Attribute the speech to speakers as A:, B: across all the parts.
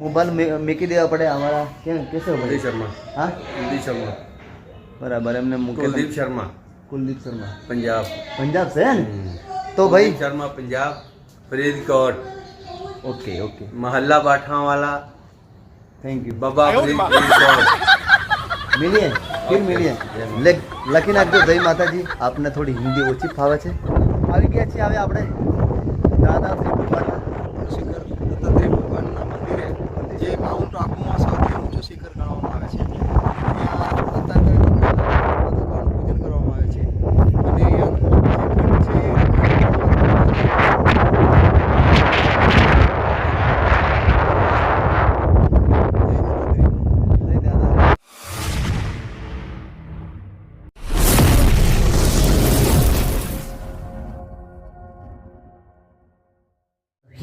A: Mobile મૂકી દેવા પડે અમારા કેમ? કેશવભાઈ
B: શર્મા.
A: હા?
B: કુલદીપ શર્મા.
A: બરાબર એમને
B: કુલદીપ શર્મા.
A: કુલદીપ શર્મા.
B: પંજાબ.
A: પંજાબ છે ને તો ભાઈ?
B: Sharma Punjab.
A: Faridkot. Okay
B: okay. મહલ્લા Bathawala
A: thank you
B: બાબા ફરીદકોટ.
A: મિલિયન ફિર મિલિયન. લખી નાખજો જય માતાજી. આપને થોડી હિન્દી ઓછી ફાવે છે. આવી ગયા છીએ હવે આપણે.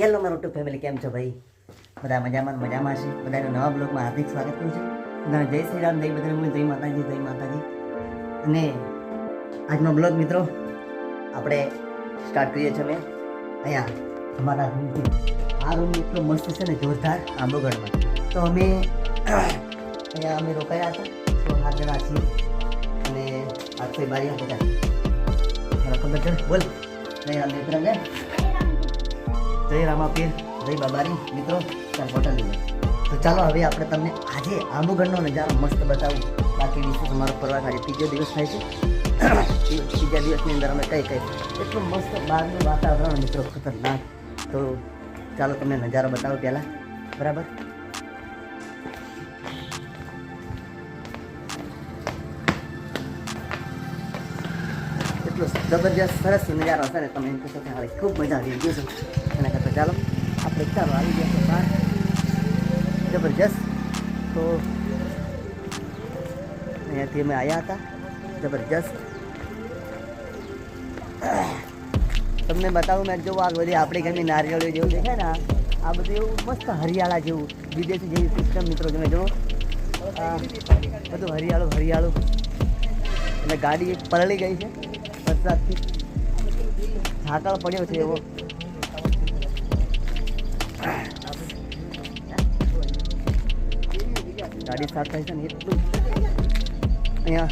C: હેલો મારું ટુ ફેમિલી કેમ છો ભાઈ? બધા મજામાં મજામાં છે? બધાને નવા બ્લોગમાં હાર્દિક સ્વાગત કરું છું. બધાને જય શ્રી રામ, જય બજરંગબલી જય માતાજી જય માતાજી. અને આજનો બ્લોગ મિત્રો, આપણે સ્ટાર્ટ કરીએ છીએ અમે. અહીંયા અમારા રૂમથી. આ રૂમ એટલો મસ્ત છે ને, જોરદાર આંબોગઢમાં. તો અમે અહીંયા અમે રોકાયા હતા. તો સાત જણા છીએ. અને આઠસો બારી હતા બોલ. અહીંયા આ ને જય રામાપીર, જય બાબારી. મિત્રો ચાલ હોટલ લઈએ. તો ચાલો હવે આપણે તમને આજે આંબુગઢનો નજારો મસ્ત બતાવું. બાકી વિશે અમારો પ્રવાસ આજે ત્રીજો દિવસ થાય છે. ત્રીજા દિવસની અંદર અમે કઈ કઈ એટલું મસ્ત બહારનું વાતાવરણ, મિત્રો, ખતરનાક. તો ચાલો તમને નજારો બતાવું પહેલાં. બરાબર? જબરજસ્ત, સરસ નજારો હશે ને તમે એમ કહેશો કે હવે ખૂબ મજા આવી ગઈ છે. એના કરતાં ચાલો, આપણે ચાલો આવી ગયા બહાર. જબરજસ્ત. તો અહીંયાથી અમે આવ્યા હતા. જબરજસ્ત. તમને બતાવું મેં જો આ બધી આપણી ઘરની નારિયેળીઓ જેવું દેખાય ને આ બધું એવું મસ્ત હરિયાળા જેવું, વિદેશી જેવી સિસ્ટમ મિત્રો, તમે જુઓ. બધું હરિયાળું હરિયાળું. એટલે ગાડી પલળી ગઈ છે. વરસાદથી ઝાકળ પડ્યો છે એવો. ગાડી સાફ થાય છે ને એટલું. અહીંયા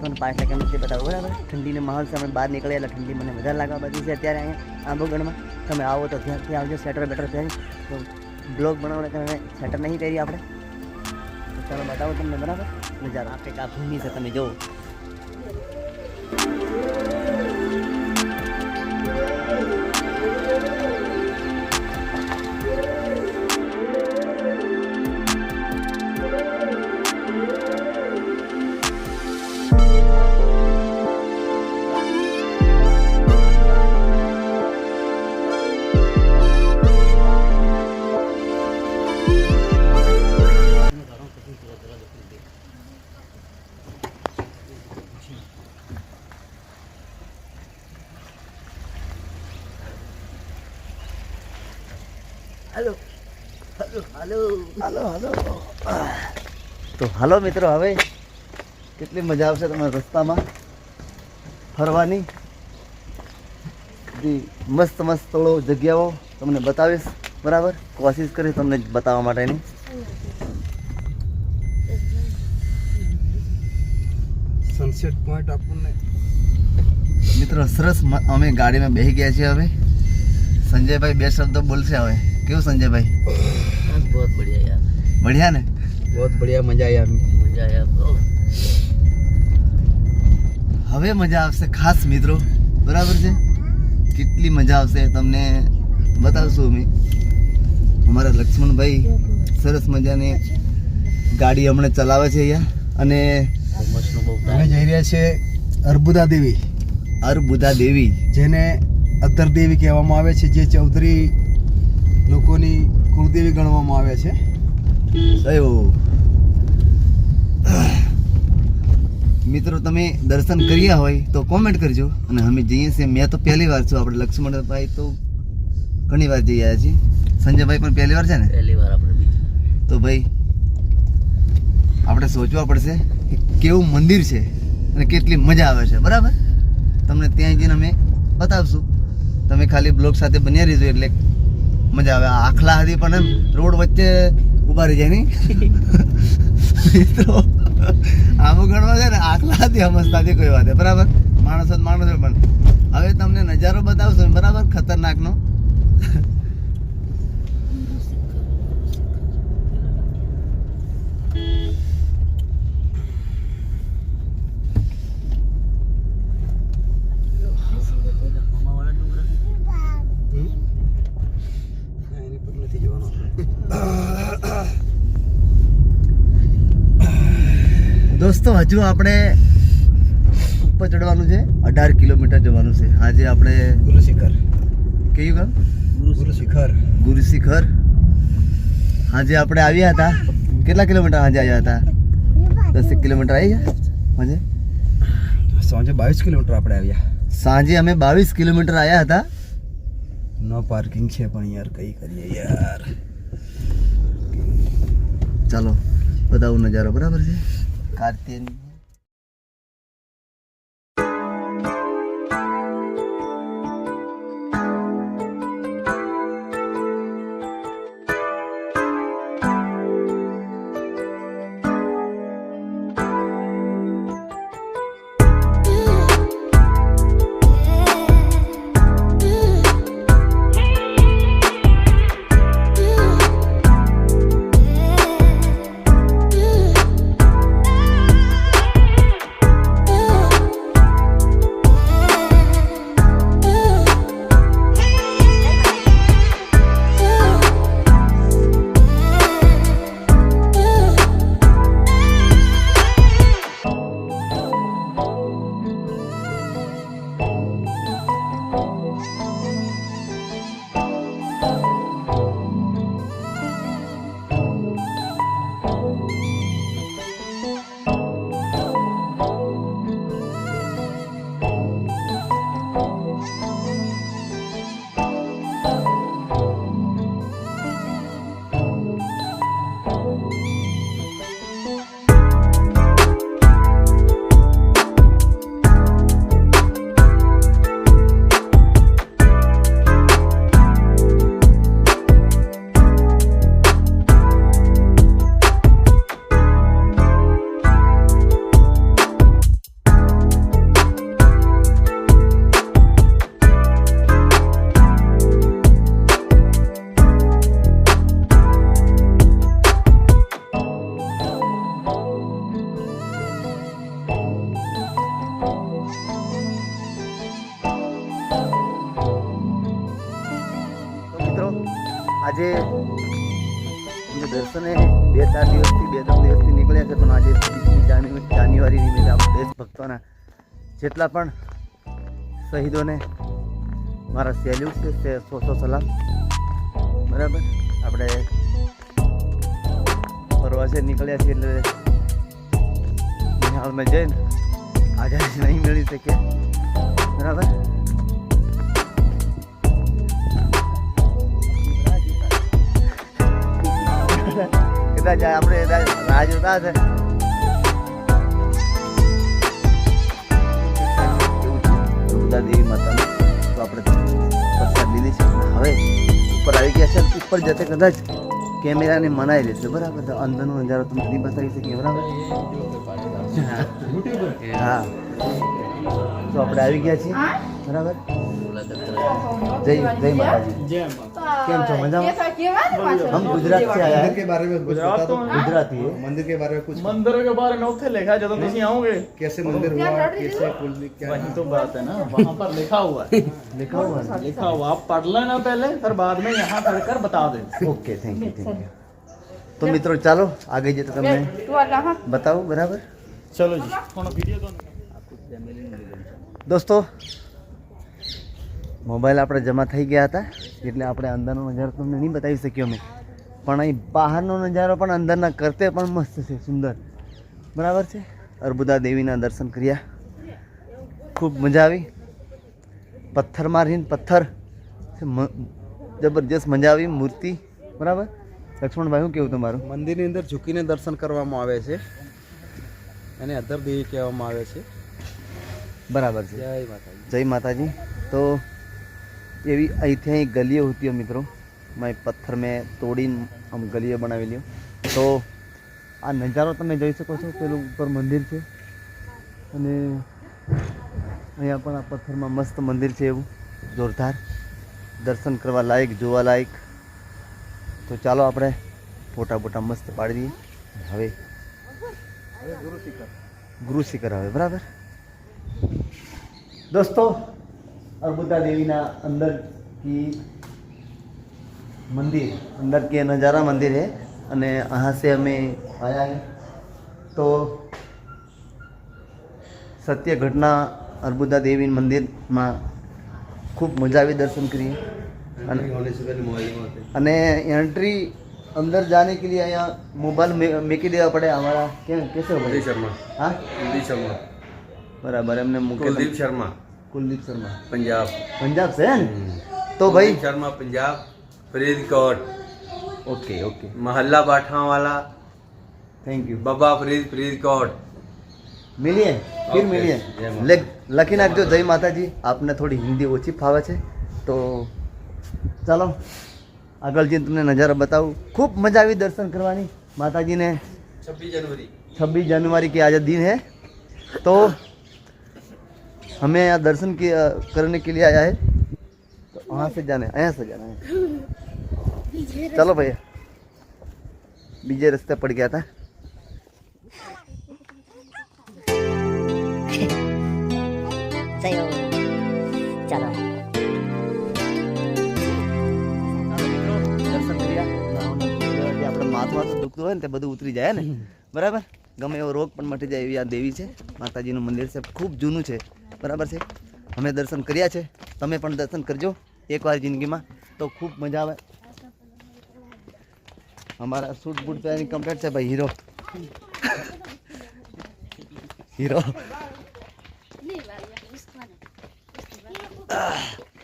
C: તમને પાંચ નથી બતાવો બરાબર? ઠંડીનો માહોલ છે બહાર નીકળે એટલે ઠંડી મને વધારે લાગવા બધી છે. અત્યારે અહીંયા આંબોગઢમાં તમે આવો તો ધ્યાનથી આવજો સ્વેટર બેટર પહેરી. તો બ્લોગ બનાવવાને કારણે સ્વેટર નહીં પહેરી આપણે. ચાલો બતાવો તમને, બરાબર? નજારો. આ કંઈક આ ભૂમિ છે, તમે જુઓ.
A: તો હાલો મિત્રો હવે કેટલી મજા આવશે તમારા રસ્તામાં ફરવાની. બધી મસ્ત મસ્ત સ્થળો જગ્યાઓ તમને બતાવીશ. બરાબર? કોશિશ કરીશ તમને બતાવવા માટેની.
D: સનસેટ પોઈન્ટ આપણને.
A: મિત્રો સરસ અમે ગાડીમાં બેસી ગયા છીએ હવે. સંજયભાઈ બે શબ્દો બોલશે હવે. કેવું સંજયભાઈ?
C: બહુ બઢિયા યાર.
A: બઢિયા ને?
D: બહુ બઢિયા મજા આવી
C: મજા યાર
A: હવે મજા આવશે ખાસ મિત્રો બરાબર છે? કેટલી મજા આવશે તમને બતાવશું અમે. અમારા લક્ષ્મણભાઈ સરસ મજાની ગાડી હમણાં ચલાવે છે અહીંયા. અને
D: અમે જઈ રહ્યા છે અર્બુદા દેવી.
A: અર્બુદા દેવી.
D: જેને અતર દેવી કહેવામાં આવે છે જે ચૌધરી લોકોની કુળદેવી ગણવામાં આવે છે.
A: કયો મિત્રો તમે દર્શન કર્યા હોય તો કોમેન્ટ કરજો અને અમે જઈએ છીએ. મેં તો પહેલી વાર છું આપણે લક્ષ્મણભાઈ તો ઘણી વાર જઈ આવ્યા છીએ. સંજયભાઈ પણ પહેલી વાર છે ને?
C: પહેલી વાર આપણે
A: તો ભાઈ આપણે સોચવા પડશે કે કેવું મંદિર છે અને કેટલી મજા આવે છે. બરાબર? તમને ત્યાં જઈને અમે બતાવશું. તમે ખાલી બ્લોગ સાથે બન્યા રહીજો એટલે
C: મજા આવે. આખલા હતી પણ એમ રોડ વચ્ચે ઊભા રહી જાય નહીં? મિત્રો આમ ગણવા છે ને આખલા હતી સમજતા કોઈ વાત બરાબર? માણસ જ માણસ પણ. હવે તમને નજારો બતાવશો બરાબર? ખતરનાકનો
D: એની પર નથી જવાનું
C: દોસ્તો હજુ આપણે ઉપર ચડવાનું છે અઢાર કિલોમીટર જવાનું છે. આજે આપણે
D: ગુરુશિખર.
C: કયું ગામ?
D: ગુરુ ગુરુશિખર.
C: ગુરુ શિખર આજે આપણે આવ્યા હતા. કેટલા કિલોમીટર આજે આવ્યા હતા? દસ કિલોમીટર આવી ગયા? આજે?
D: સાંજે બાવીસ કિલોમીટર આપણે આવ્યા.
C: સાંજે અમે બાવીસ કિલોમીટર આવ્યા હતા.
D: નો પાર્કિંગ છે પણ યાર કઈ કરીએ યાર.
C: ચાલો બતાવું નજારો. બરાબર છે? Cartin આજે દર્શને બે ચાર દિવસથી, બે ત્રણ દિવસથી નીકળ્યા છે, પણ આજે ત્રીસમી જાન્યુ- જાન્યુઆરી નિમિત્તે આપણે દેશભક્તોના જેટલા પણ શહીદોને મારા સેલ્યુટ છે તે સો સો સલામ. બરાબર? આપણે પ્રવાસે નીકળ્યા છીએ એટલે નિહાળમાં જઈને આઝાદી નહીં મળી શકે બરાબર? કદાચ આપણે રાહ જોતા છે. દેવી માતાનું તો આપણે પ્રસાદ લીધી છે હવે ઉપર આવી ગયા છે. ઉપર જતે કદાચ કેમેરાને મનાઈ લેશે બરાબર? અંદરનો નજારો તમને બતાવી શકે બરાબર? હા. तो તો આપણે આવી ગયા છીએ. जय જય જય માતાજી. કેમ मज़ा મજામાં? हम गुजरात से आया है
D: के बारे में
E: गुजरात तो
C: गुजराती है
D: मंदिर के बारे में कुछ
E: मंदिर के बारे में उत्थे लिखा जब तुम आओगे
D: कैसे मंदिर हुआ कैसे कुल क्या
E: वही तो बात है ना वहाँ पर लिखा हुआ है
C: लिखा हुआ है
E: लिखा हुआ आप पढ़ लेना पहले फिर बाद में यहाँ पढ़कर बता दें
C: okay thank you thank you तो मित्रों चलो आगे जे तो तुमने बताओ बराबर
E: चलो जी वीडियो तो
C: દોસ્તો, મોબાઈલ આપણે જમા થઈ ગયા હતા, એટલે આપણે અંદરનો નજારો તમને નહીં બતાવી શક્યો અમે. પણ અહીં બહારનો નજારો પણ અંદરના કરતે પણ મસ્ત છે, સુંદર. બરાબર છે? અર્બુદા દેવીના દર્શન કર્યા. ખૂબ મજા આવી. પથ્થર મારીને પથ્થર. જબરજસ્ત મજા આવી, મૂર્તિ. બરાબર? લક્ષ્મણભાઈ, શું કેવું તમારું?
D: મંદિરની અંદર ઝૂકીને દર્શન કરવામાં આવે છે. એને અધર દેવી કહેવામાં આવે છે.
C: બરાબર છે.
D: જય માતાજી.
C: જય માતાજી. તો એવી અહીંથી અહીં ગલીઓ હતી મિત્રો. મેં પથ્થર મેં તોડીને આમ ગલીઓ બનાવી લ્યો તો આ નજારો તમે જોઈ શકો છો. પેલું ઉપર મંદિર છે. અને અહીંયા પણ આ પથ્થરમાં મસ્ત મંદિર છે એવું. જોરદાર. દર્શન કરવા લાયક જોવા લાયક. તો ચાલો આપણે ફોટા બોટા મસ્ત પાડી દઈએ. હવે ગુરુ શિખર હવે બરાબર? दोस्तों अर्बुदा देवी ना अंदर की मंदिर अंदर के नज़ारा मंदिर है અને यहाँ से हमें आया है तो સત્ય ઘટના અર્બુદા દેવી મંદિરમાં ખૂબ મજા આવી દર્શન કરીએ અને
B: होने से पहले मोबाइल में होते
C: અને एंट्री अंदर जाने के लिए यहाँ मोबाइल મૂકી દેવા પડે અમારા કેમ કેસે
B: कुलदीप
C: પડે
B: शर्मा
C: હા
B: कुलदीप शर्मा
C: બરાબર એમને મુકેશ
B: કુલદીપ શર્મા.
C: કુલદીપ શર્મા.
B: પંજાબ.
C: પંજાબ છે તો ભાઈ?
B: Sharma Punjab.
C: Faridkot. Okay
B: okay. મહલ્લા Bathawala
C: thank you
B: બાબા ફરીદ ફરીદકોટ.
C: મિલીએ ફિર
B: Okay.
C: લેખ લખી નાખજો જય માતાજી. આપને થોડી હિન્દી ઓછી ફાવે છે. તો ચાલો આગળ જઈને તમને નજારો બતાવું. ખૂબ મજા આવી દર્શન કરવાની. માતાજીને
B: છવ્વીસ જાન્યુઆરી.
C: છવ્વીસ જાન્યુઆરી કે આજે દિન હે. તો हमें यहाँ दर्शन के करने के लिए आया है तो वहाँ से जाना है यहाँ से जाना है चलो भैया बीजे रास्ते पड़ गया था
F: સહયોગ ચાલો
C: દર્શન કર્યા જે આપણે માથું માથું દુખતું હોય ને તે બધું ઉતરી જાય ને બરાબર ગમે એવો રોગ પણ મટી જાય એવી આ દેવી છે માતાજીનું મંદિર છે ખૂબ જૂનું છે બરાબર છે? અમે દર્શન કર્યા છે. તમે પણ દર્શન કરજો એકવાર જિંદગીમાં. તો ખૂબ મજા આવે. અમારા સૂટ બુટ પહેરાની કમ્પ્લેટ છે ભાઈ હીરો હીરો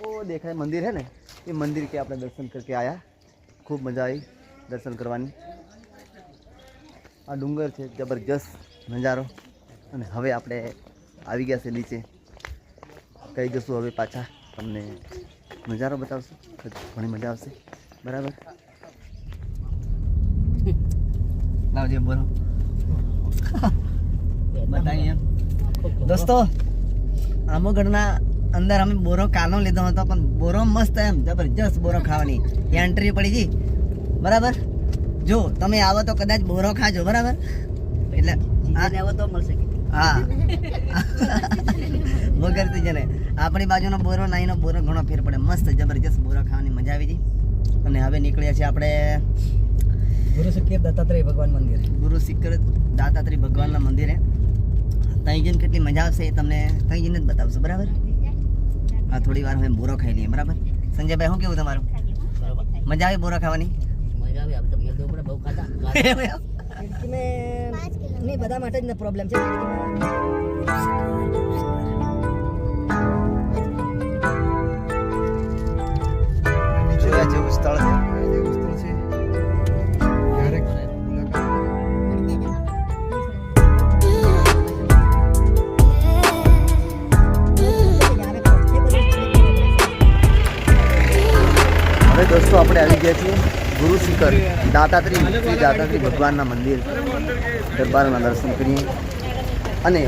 C: ઓ, દેખાય મંદિર હે ને? એ મંદિર કે આપણે દર્શન કરકે આવ્યા ખૂબ મજા આવી દર્શન કરવાની. આ ડુંગર છે, જબરજસ્ત નજારો. અને હવે આપણે આવી ગયા છે નીચે. કઈ જશું હવે પાછા. તમને નજારો બતાવશું. ઘણી મજા આવશે. બરાબર? લાવજે બોલો. બતાવીએ દોસ્તો આમોગઢના અંદર અમે બોરો કાનો લીધો હતો પણ બોરો મસ્ત એમ. જબરજસ્ત બોરો ખાવાની. એન્ટ્રી પડી ગઈ બરાબર? જો તમે આવો તો કદાચ બોરો ખાજો. બરાબર? એટલે આવો તો મળશે. હા. વગર જને. આપણી બાજુનો બોરો નાઈનો બોરો ઘણો ફેર પડે. મસ્ત જબરજસ્ત બોરો ખાવાની મજા આવી હતી અને હવે નીકળ્યા છે આપણે
E: ગુરુ શક્ય દત્તાત્રેય ભગવાન મંદિર.
C: ગુરુ શિખર દત્તાત્રેય ભગવાનના મંદિરે. ત્યાં જઈને કેટલી મજા આવશે એ તમને ત્યાં જઈને જ બતાવશું બરાબર? હા થોડી વાર હવે બોરો ખાઈ લઈએ બરાબર? સંજયભાઈ શું કેવું તમારું? મજા આવી બોરો ખાવાની?
F: મજા આવી આપણે મેલ દેવું પડે બહુ ખાતા.
G: નહીં બધા માટે જ પ્રોબ્લેમ છે.
C: દાતાત્રી શ્રી દાતાત્રી ભગવાનના મંદિર દરબારના દર્શન કરીએ અને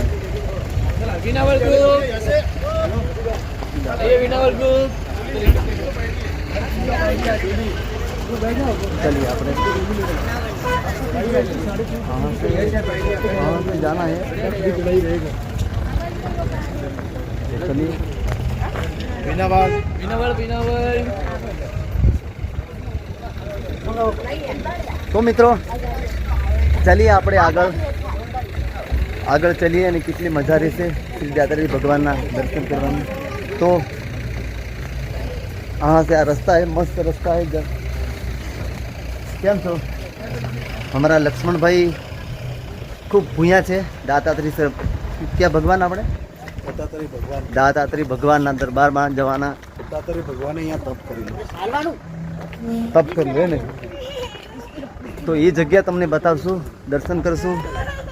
C: चलिए अपने हाँ से हाँ से जाना है तो चलिए તો મિત્રો ચાલીએ આપણે આગળ. આગળ ચાલીએ અને કેટલી મજા રહેશે શ્રી દાદાજી ભગવાનના દર્શન કરવાની. તો હા છે આ રસ્તા હે મસ્ત રસ્તા હે કેમ છો? અમારા લક્ષ્મણભાઈ ખૂબ ભૂયા છે. દાતાત્રી સર ક્યાં ભગવાન આપણે?
D: દાતાત્રી ભગવાન.
C: દાતાત્રી ભગવાનના દરબારમાં જવાના.
D: દાતાત્રી ભગવાને અહીંયા તપ કરી
C: તપ કર્યું ને? તો એ જગ્યા તમને બતાવશું, દર્શન કરશું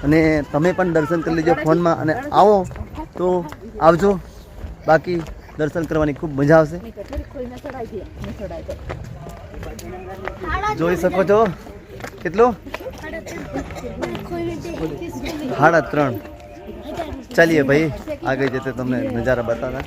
C: અને તમે પણ દર્શન કરી લેજો ફોનમાં અને આવો તો આવજો. બાકી દર્શન કરવાની ખૂબ મજા આવશે. જોઈ શકો છો. કેટલું? સાડા ત્રણ. ચાલીએ ભાઈ, આગળ જતે તમને નજારા બતાવ્યા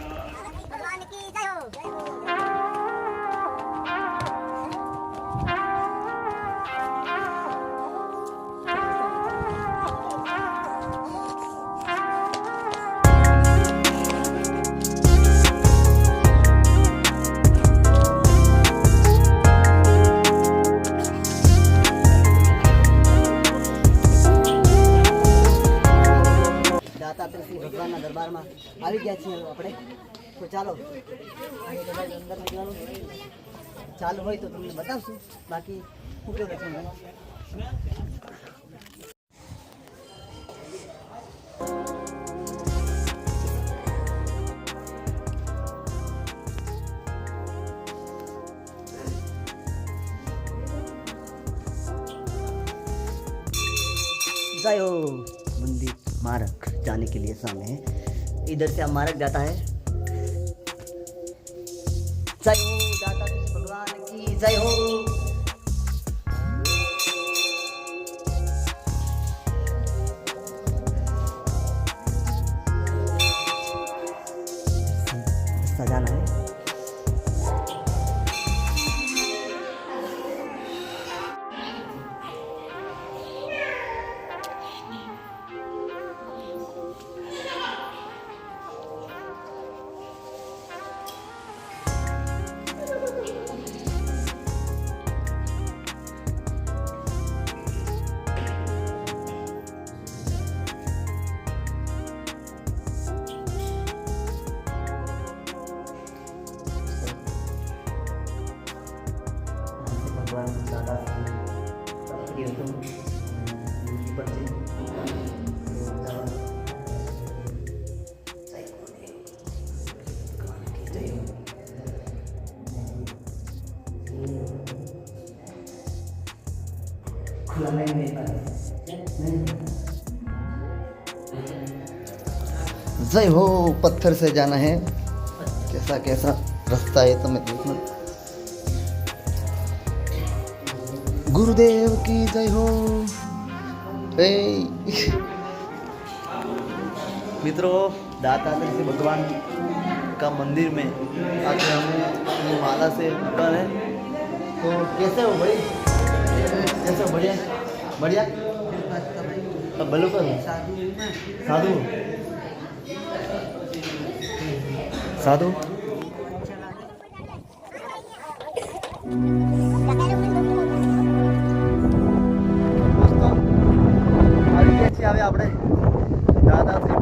F: ચાલુ હોય તો તમને બતાવશું બાકી હું કેવું લક્ષ્મણભાઈ जय हो मंदिर मार्ग जाने के लिए सामने है इधर से हम मार्ग जाता है जय हो दाता कृष्ण 在 जय हो,
C: पत्थर से जाना है। कैसा कैसा रास्ता है तुम्हें देखना। गुरुदेव की जय हो। मित्रों, दातात्रेय से भगवान का मंदिर में आके हमें माला से ऊपर है। तो कैसे हो भाई? कैसे बढ़िया? बढ़िया अब भलो करो साधु साधु દોસ્તો આવી ગયા છીએ હવે આપણે દાદા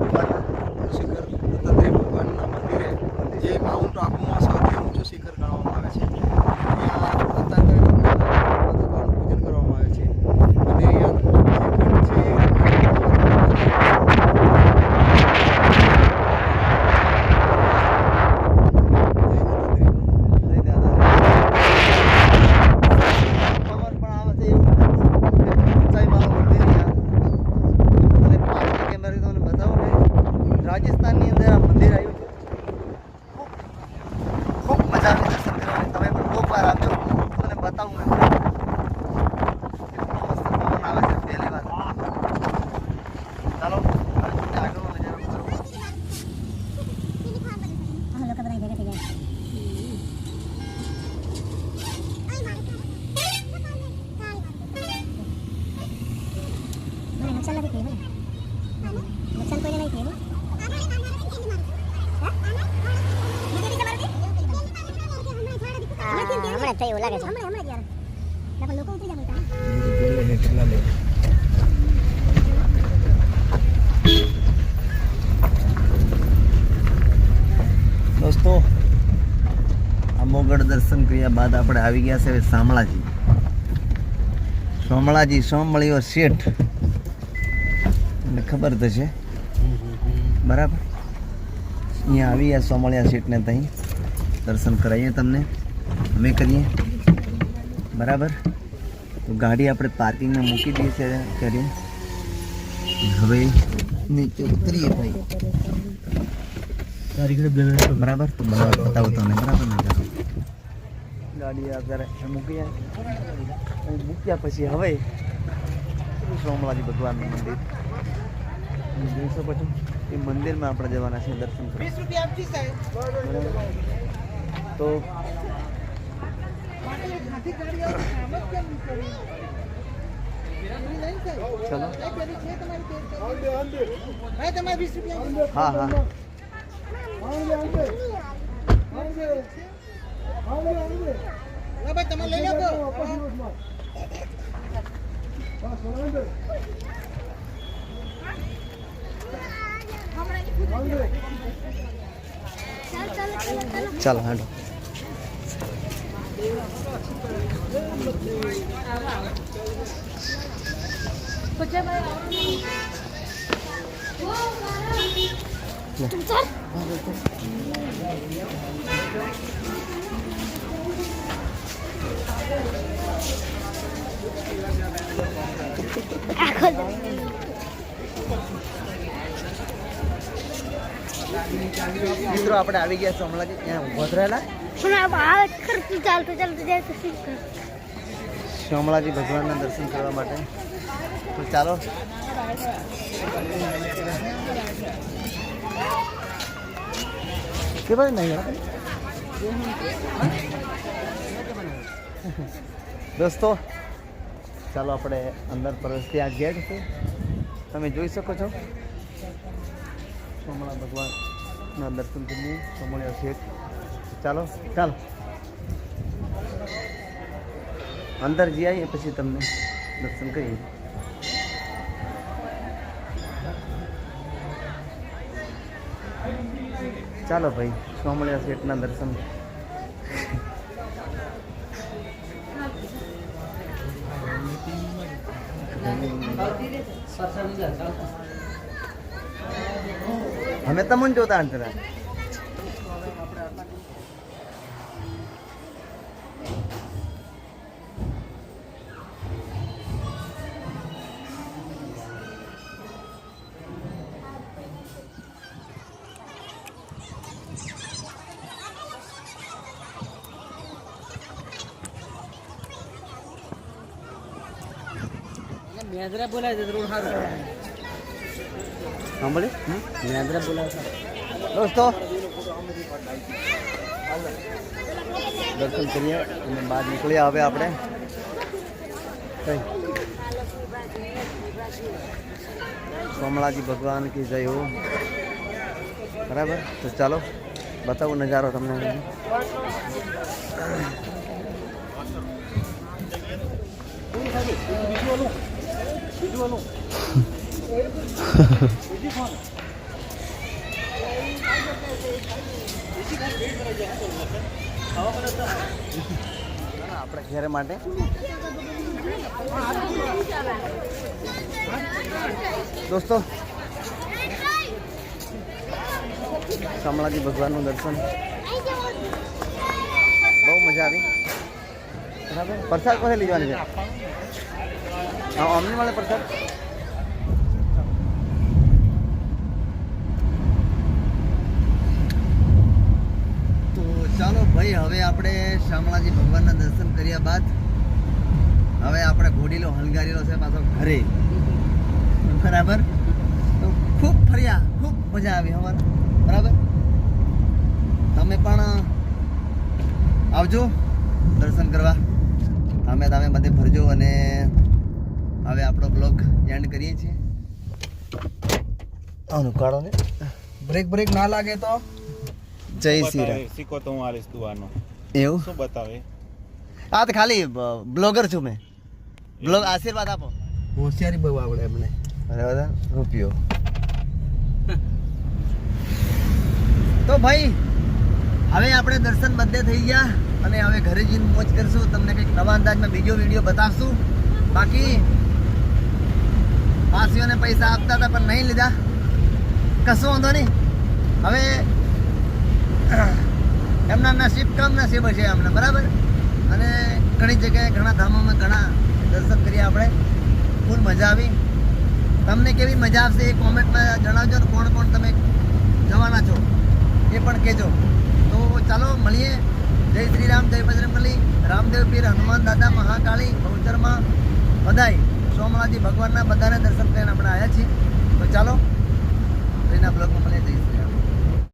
H: હમણાં એવું લાગે છે. હમણાં હમણાં યાર પણ લોકો ઉતરી જાય
C: દોસ્તો, આ મોગઢ દર્શન કર્યા બાદ આપણે આવી ગયા છે શામળાજી. શામળાજી સોમળીઓ શેઠ. તમને ખબર છે? બરાબર? અહીંયા આવી ગયા સોમળિયા શેઠને ત્યાં દર્શન કરાવીએ તમને. અમે કરીએ. બરાબર? તો ગાડી આપણે પાર્કિંગમાં મૂકી દઈએ છે કરીએ હવે નીચે ઉતરીએ ભાઈ. બરાબર? તો મને બતાવો તમને બરાબર ને? ગાડી અત્યારે મૂકી અહીં મૂક્યા પછી હવે સોમવારી ભગવાનનું મંદિર. જોઈશો પછી એ મંદિરમાં આપણે જવાના છે દર્શન કરવા. બરાબર. તો ચલો હા હા ચાલો હાલો મિત્રો આપણે આવી ગયા સોમલાજી ત્યાં ઊભો રહેલા
H: ચાલતું ચાલતું જાય તો શીખ
C: શ્યામળાજી ભગવાનના દર્શન કરવા માટે તો ચાલો કે ભાઈ નહીં દોસ્તો ચાલો આપણે અંદર પ્રવેશથી આ ગેટ છે તમે જોઈ શકો છો. સોમળા ભગવાનના દર્શન કરીએ સોમળિયા શેઠ ચાલો ચાલો. અંદર જઈ આવીએ પછી તમને દર્શન કરીએ. ચાલો ભાઈ, સોમળિયા શેઠના દર્શન. અમે તમને જોતા અંતરા
E: મેદરા બોલાય છે રોડ સારું
C: સાંભળે
E: મેદરા બોલાય
C: દોસ્તો. દર્શન કરીએ અને બહાર નીકળ્યા હવે આપણે. કઈ. સોમળાજી ભગવાન કી જય હો. બરાબર? તો ચાલો બતાવું નજારો તમને આપણે ઘેર માટે. દોસ્તો, શામળાજી ભગવાનનું દર્શન. બહુ મજા આવી. બરાબર? પ્રસાદ પાસે લઈ જવાની છે? હા, અમને મળે પ્રસાદ તો ચાલો ભાઈ, હવે આપણે શામળાજી ભગવાનના દર્શન કર્યા બાદ હવે આપણે ઘોડીલો, હલગારીલો છે પાછો ઘરે. બરાબર? તો ખૂબ ફર્યા, ખૂબ મજા આવી અમારે બરાબર? તમે પણ આવજો દર્શન કરવા. અમે તમે બધે ફરજો અને હવે આપણો બ્લોગ એન્ડ કરીએ છીએ. આનું કાઢો ને.
D: બ્રેક બ્રેક ના લાગે તો.
C: જય શ્રી રામ.
I: શીખો તો હું આલીશ દુવાનો
C: એવું?
I: શું બતાવે?
C: આ તો ખાલી બ્લોગર છું મેં. બ્લોગ આશીર્વાદ આપો.
D: હોશિયારી બહુ આવડે એમને.
C: બરાબર રૂપિયો. તો ભાઈ હવે આપણે દર્શન બધે થઈ ગયા અને હવે ઘરે જઈને મોજ કરશું તમને કંઈક નવા અંદાજમાં બીજો વીડિયો બતાવશું. બાકી પાસીઓને પૈસા આપતા હતા, પણ નહીં લીધા. કશો વાંધો નહીં. હવે, એમના નસીબ કમ નસીબ છે એમને, બરાબર? અને ઘણી જગ્યાએ, ઘણા ધામોમાં ઘણા દર્શન કર્યા આપણે. ફૂલ મજા આવી. તમને કેવી મજા આવશે એ કોમેન્ટમાં જણાવજો ને કોણ કોણ તમે જવાના છો, એ પણ કહેજો. તો ચાલો, મળીએ. જય શ્રી રામ, જય બજરંગલી રામદેવ પીર હનુમાન દાદા મહાકાળી બહુચરમાં. બધાય. સોમનાથજી ભગવાનના બધાને દર્શન કરીને આપણે આવ્યા છીએ. તો ચાલો એના બ્લોગમાં મને જઈશું